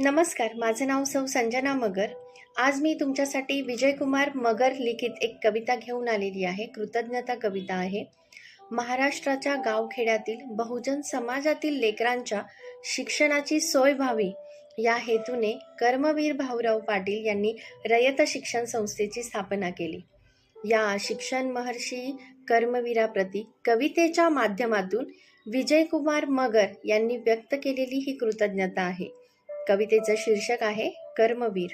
नमस्कार माझं नाव सौ संजना मगर. आज मी तुमच्यासाठी विजयकुमार मगर लिखित एक कविता घेऊन आलेली आहे कृतज्ञता कविता आहे. महाराष्ट्राच्या गावखेड्यातील बहुजन समाजातील लेकरांच्या शिक्षणाची सोय व्हावी या हेतूने कर्मवीर भाऊराव पाटील यांनी रयत शिक्षण संस्थेची स्थापना केली. या शिक्षण महर्षी कर्मवीराप्रती कवितेच्या माध्यमातून विजयकुमार मगर यांनी व्यक्त केलेली ही कृतज्ञता आहे. कवितेचं शीर्षक आहे कर्मवीर.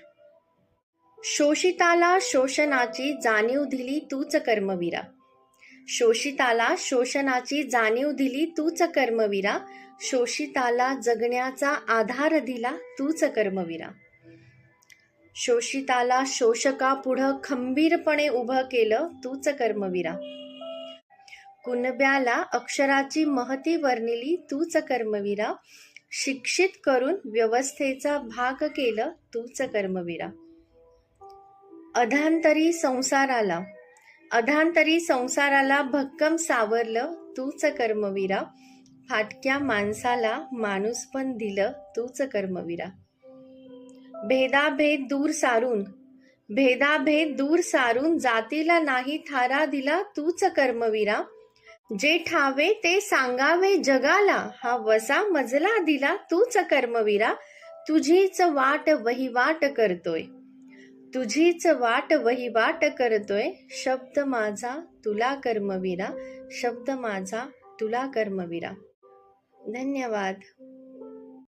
शोषिताला शोषणाची जाणीव दिली तूच कर्मवीरा. शोषिताला शोषणाची जाणीव दिली तूच कर्मवीरा. शोषिताला जगण्याचा आधार दिला तूच कर्मवीरा. शोषिताला शोषका पुढं खंबीरपणे उभं केलं तूच कर्मवीरा. कुणब्याला अक्षराची महती वर्णिली तूच कर्मवीरा. शिक्षित करून व्यवस्थेचा भाग केलं तूच कर्मवीरा. अधांतरी संसाराला अधांतरी संसाराला भक्कम सावरलं तूच कर्मवीरा. फाटक्या माणसाला माणूस पण दिलं तूच कर्मवीरा. भेदाभेद दूर सारून भेदाभेद दूर सारून जातीला नाही थारा दिला तूच कर्मवीरा. जे ठावे ते सांगावे जगाला हा वसा मजला दिला तूच कर्मवीरा तुझीच वाट वहिवाट करतोय. तुझीच वाट वहिवाट करतोय शब्द माझा तुला कर्मवीरा शब्द माझा तुला कर्मवीरा. धन्यवाद.